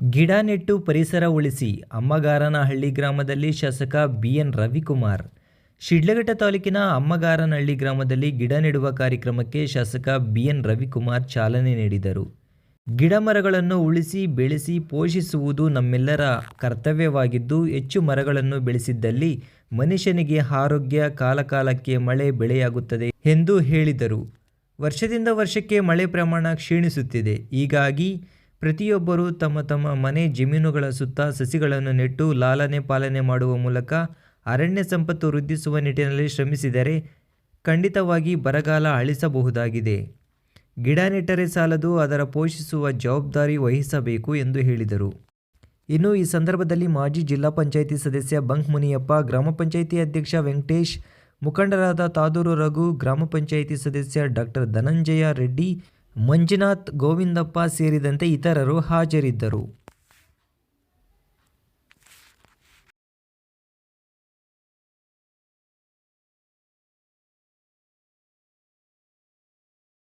ಗಿಡ ನೆಟ್ಟು ಪರಿಸರ ಉಳಿಸಿ ಅಮ್ಮಗಾರನಹಳ್ಳಿ ಗ್ರಾಮದಲ್ಲಿ ಶಾಸಕ ಬಿಎನ್ ರವಿಕುಮಾರ್. ಶಿಡ್ಲಘಟ್ಟ ತಾಲೂಕಿನ ಅಮ್ಮಗಾರನಹಳ್ಳಿ ಗ್ರಾಮದಲ್ಲಿ ಗಿಡ ನೆಡುವ ಕಾರ್ಯಕ್ರಮಕ್ಕೆ ಶಾಸಕ ಬಿಎನ್ ರವಿಕುಮಾರ್ ಚಾಲನೆ ನೀಡಿದರು. ಗಿಡ ಮರಗಳನ್ನು ಉಳಿಸಿ, ಬೆಳೆಸಿ, ಪೋಷಿಸುವುದು ನಮ್ಮೆಲ್ಲರ ಕರ್ತವ್ಯವಾಗಿದ್ದು, ಹೆಚ್ಚು ಮರಗಳನ್ನು ಬೆಳೆಸಿದ್ದಲ್ಲಿ ಮನುಷ್ಯನಿಗೆ ಆರೋಗ್ಯ, ಕಾಲಕಾಲಕ್ಕೆ ಮಳೆ ಬೆಳೆಯಾಗುತ್ತದೆ ಎಂದು ಹೇಳಿದರು. ವರ್ಷದಿಂದ ವರ್ಷಕ್ಕೆ ಮಳೆ ಪ್ರಮಾಣ ಕ್ಷೀಣಿಸುತ್ತಿದೆ. ಹೀಗಾಗಿ ಪ್ರತಿಯೊಬ್ಬರೂ ತಮ್ಮ ತಮ್ಮ ಮನೆ ಜಮೀನುಗಳ ಸುತ್ತ ಸಸಿಗಳನ್ನು ನೆಟ್ಟು ಲಾಲನೆ ಪಾಲನೆ ಮಾಡುವ ಮೂಲಕ ಅರಣ್ಯ ಸಂಪತ್ತು ವೃದ್ಧಿಸುವ ನಿಟ್ಟಿನಲ್ಲಿ ಶ್ರಮಿಸಿದರೆ ಖಂಡಿತವಾಗಿ ಬರಗಾಲ ಅಳಿಸಬಹುದಾಗಿದೆ. ಗಿಡ ನೆಟ್ಟರೆ ಸಾಲದು, ಅದರ ಪೋಷಿಸುವ ಜವಾಬ್ದಾರಿ ವಹಿಸಬೇಕು ಎಂದು ಹೇಳಿದರು. ಇನ್ನು ಈ ಸಂದರ್ಭದಲ್ಲಿ ಮಾಜಿ ಜಿಲ್ಲಾ ಪಂಚಾಯಿತಿ ಸದಸ್ಯ ಬಂಕ್ ಮುನಿಯಪ್ಪ, ಗ್ರಾಮ ಪಂಚಾಯಿತಿ ಅಧ್ಯಕ್ಷ ವೆಂಕಟೇಶ್, ಮುಖಂಡರಾದ ತಾದೂರು ರಘು, ಗ್ರಾಮ ಪಂಚಾಯಿತಿ ಸದಸ್ಯ ಡಾಕ್ಟರ್ ಧನಂಜಯ ರೆಡ್ಡಿ ಮಂಜುನಾಥ್ ಗೋವಿಂದಪ್ಪ ಸೇರಿದಂತೆ ಇತರರು ಹಾಜರಿದ್ದರು.